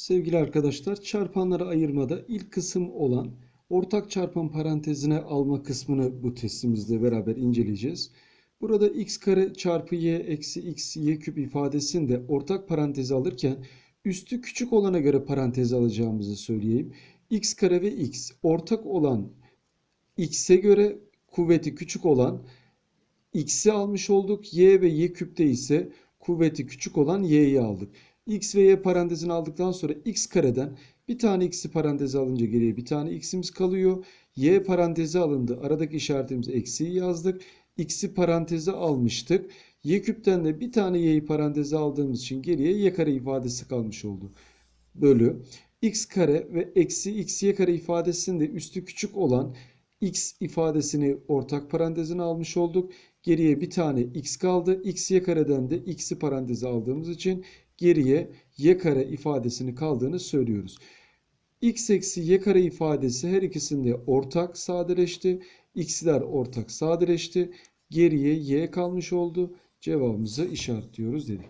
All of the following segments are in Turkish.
Sevgili arkadaşlar, çarpanları ayırmada ilk kısım olan ortak çarpan parantezine alma kısmını bu testimizde beraber inceleyeceğiz. Burada x kare çarpı y eksi x y küp ifadesini de ortak paranteze alırken üstü küçük olana göre paranteze alacağımızı söyleyeyim. x kare ve x ortak olan x'e göre kuvveti küçük olan x'i almış olduk. Y ve y küpte ise kuvveti küçük olan y'yi aldık. X ve y parantezini aldıktan sonra x kareden bir tane x'i paranteze alınca geriye bir tane x'imiz kalıyor. y paranteze alındı. Aradaki işaretimiz eksiği yazdık. x'i paranteze almıştık. y küpten de bir tane y'yi paranteze aldığımız için geriye y kare ifadesi kalmış oldu. Bölü x kare ve eksi x y kare ifadesinde üstü küçük olan x ifadesini ortak parantezine almış olduk. Geriye bir tane x kaldı. x y kareden de x'i paranteze aldığımız için geriye y kare ifadesini kaldığını söylüyoruz. x eksi y kare ifadesi her ikisinde ortak sadeleşti. x'ler ortak sadeleşti. Geriye y kalmış oldu. Cevabımızı işaretliyoruz dedik.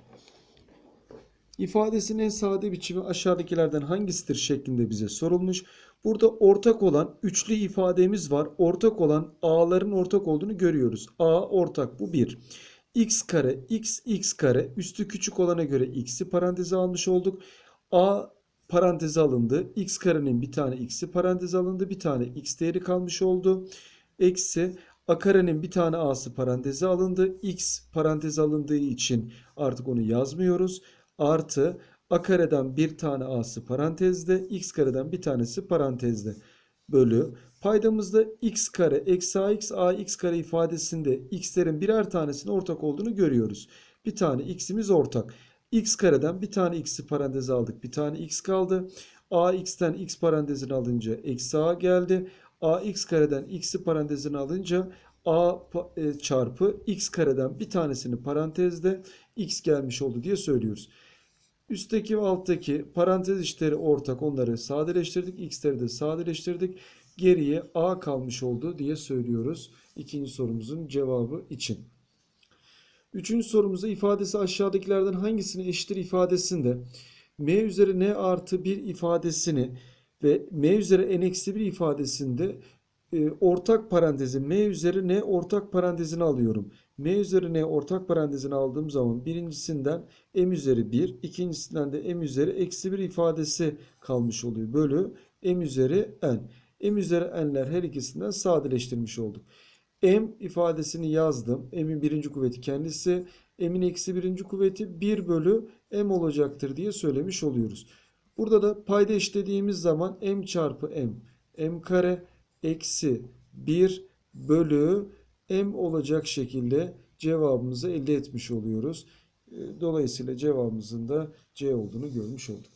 İfadesinin en sade biçimi aşağıdakilerden hangisidir şeklinde bize sorulmuş. Burada ortak olan üçlü ifademiz var. Ortak olan a'ların ortak olduğunu görüyoruz. a ortak bu 1. x kare x x kare üstü küçük olana göre x'i paranteze almış olduk. a paranteze alındı. x karenin bir tane x'i paranteze alındı. Bir tane x değeri kalmış oldu. Eksi a karenin bir tane a'sı paranteze alındı. x paranteze alındığı için artık onu yazmıyoruz. Artı a kareden bir tane a'sı parantezde, x kareden bir tanesi parantezde bölü. Paydamızda x kare eksi ax ax kare ifadesinde x'lerin birer tanesinin ortak olduğunu görüyoruz. Bir tane x'imiz ortak. x kareden bir tane x'i paranteze aldık. Bir tane x kaldı. ax'ten x parantezini alınca eksi a geldi. ax kareden x'i parantezini alınca a e, çarpı x kareden bir tanesini parantezde x gelmiş oldu diye söylüyoruz. Üstteki ve alttaki parantez içleri ortak onları sadeleştirdik. X'leri de sadeleştirdik. Geriye A kalmış oldu diye söylüyoruz. İkinci sorumuzun cevabı için. Üçüncü sorumuzda ifadesi aşağıdakilerden hangisine eşittir ifadesinde m üzeri n artı 1 ifadesini ve m üzeri n eksi 1 ifadesinde e, ortak parantezi m üzeri n ortak parantezini alıyorum. m üzeri n ortak parantezini aldığım zaman birincisinden m üzeri 1, ikincisinden de m üzeri eksi 1 ifadesi kalmış oluyor. Bölü m üzeri n. m üzeri n'ler her ikisinden sadeleştirmiş olduk. m ifadesini yazdım. m'in birinci kuvveti kendisi. m'in eksi birinci kuvveti 1 bölü m olacaktır diye söylemiş oluyoruz. Burada da payda eşlediğimiz zaman m çarpı m, m kare eksi 1 bölü m olacak şekilde cevabımızı elde etmiş oluyoruz. Dolayısıyla cevabımızın da C olduğunu görmüş olduk.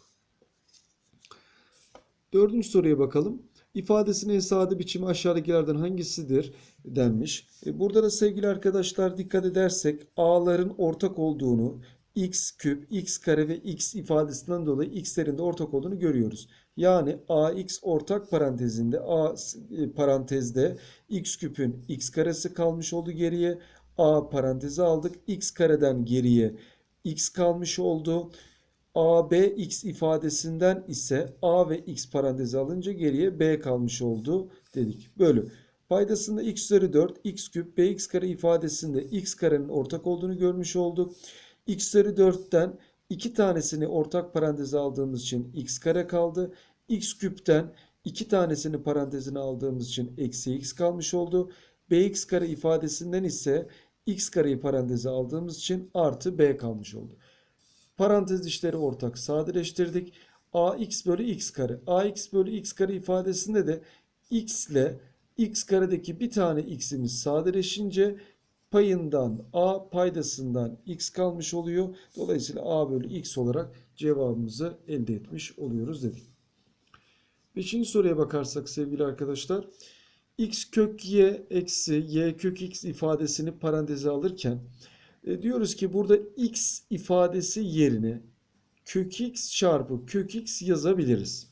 Dördüncü soruya bakalım. İfadesinin en sade biçimi aşağıdakilerden hangisidir denmiş. E, burada da sevgili arkadaşlar dikkat edersek a'ların ortak olduğunu x küp, x kare ve x ifadesinden dolayı x'lerin de ortak olduğunu görüyoruz. Yani ax ortak parantezinde a e, parantezde x küpün x karesi kalmış oldu geriye. a parantezi aldık. x kareden geriye x kalmış oldu. A, b, x ifadesinden ise a ve x parantezi alınca geriye b kalmış oldu dedik. Bölü. Paydasında x üzeri 4, x küp, bx kare ifadesinde x karenin ortak olduğunu görmüş olduk. x üzeri 4'ten iki tanesini ortak paranteze aldığımız için x kare kaldı. x küpten iki tanesini parantezine aldığımız için eksi x kalmış oldu. bx kare ifadesinden ise x kareyi paranteze aldığımız için artı b kalmış oldu. Parantez işleri ortak sadeleştirdik. ax bölü x kare. ax bölü x kare ifadesinde de x ile x karedeki bir tane x'imiz sadeleşince payından a paydasından x kalmış oluyor. Dolayısıyla a bölü x olarak cevabımızı elde etmiş oluyoruz dedik. Beşinci soruya bakarsak sevgili arkadaşlar. x kök y eksi y kök x ifadesini paranteze alırken e, diyoruz ki burada x ifadesi yerine kök x çarpı kök x yazabiliriz.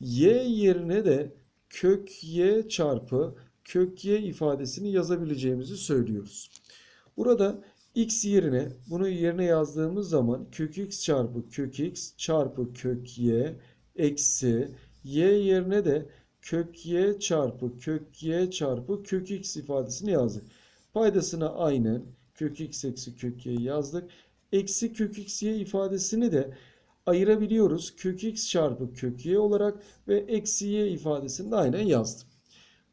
y yerine de kök y çarpı kök y ifadesini yazabileceğimizi söylüyoruz. Burada x yerine bunu yerine yazdığımız zaman kök x çarpı kök x çarpı kök y eksi y yerine de kök y çarpı kök y çarpı kök x ifadesini yazdık. Paydasına aynen kök x eksi kök y yazdık. Eksi kök x y ifadesini de ayırabiliyoruz. Kök x çarpı kök y olarak ve eksi y ifadesini de aynen yazdım.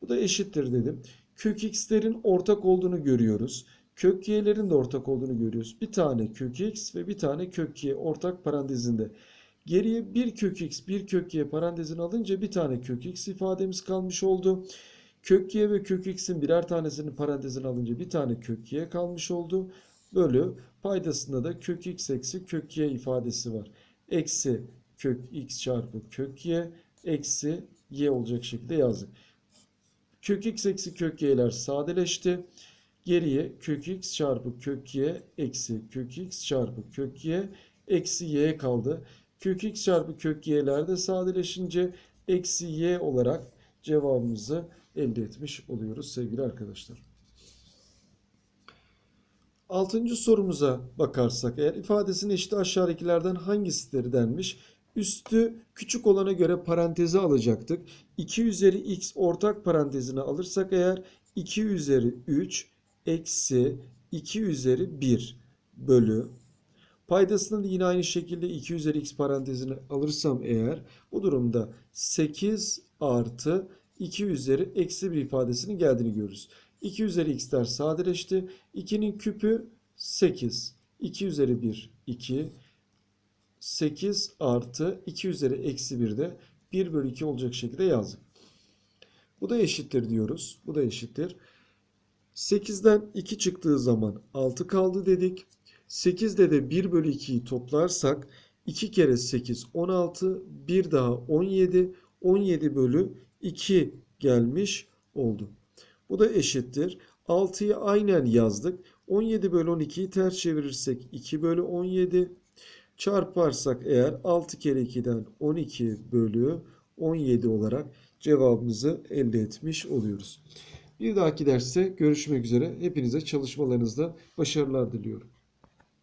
Bu da eşittir dedim. Kök x'lerin ortak olduğunu görüyoruz. Kök y'lerin de ortak olduğunu görüyoruz. Bir tane kök x ve bir tane kök y ortak parantezinde. Geriye bir kök x, bir kök y parantezini alınca bir tane kök x ifademiz kalmış oldu. Kök y ve kök x'in birer tanesini parantezine alınca bir tane kök y kalmış oldu. Bölü paydasında da kök x eksi kök y ifadesi var. Eksi kök x çarpı kök y eksi y olacak şekilde yazdık. Kök x eksi kök y'ler sadeleşti. Geriye kök x çarpı kök y eksi kök x çarpı kök y eksi y kaldı. Kök x çarpı kök y'ler de sadeleşince eksi y olarak cevabımızı elde etmiş oluyoruz sevgili arkadaşlar. Altıncı sorumuza bakarsak eğer ifadesinin eşit aşağıdakilerden hangisidir denmiş. Üstü küçük olana göre paranteze alacaktık. 2 üzeri x ortak parantezine alırsak eğer 2 üzeri 3 eksi 2 üzeri 1 bölü Paydasını da yine aynı şekilde 2 üzeri x parantezine alırsam eğer bu durumda 8 artı 2 üzeri eksi bir ifadesinin geldiğini görürüz. 2 üzeri x'ler sadeleşti. 2'nin küpü 8. 2 üzeri 1 2. 8 artı 2 üzeri eksi 1 de 1 bölü 2 olacak şekilde yazdık. Bu da eşittir diyoruz. Bu da eşittir. 8'den 2 çıktığı zaman 6 kaldı dedik. 8'de de 1 bölü 2'yi toplarsak 2 kere 8 16 bir daha 17 17 bölü 2 gelmiş oldu. Bu da eşittir. 6'yı aynen yazdık. 17 bölü 12'yi ters çevirirsek 2 bölü 17 çarparsak eğer 6 kere 2'den 12 bölü 17 olarak cevabımızı elde etmiş oluyoruz. Bir dahaki derste görüşmek üzere. Hepinize çalışmalarınızda başarılar diliyorum.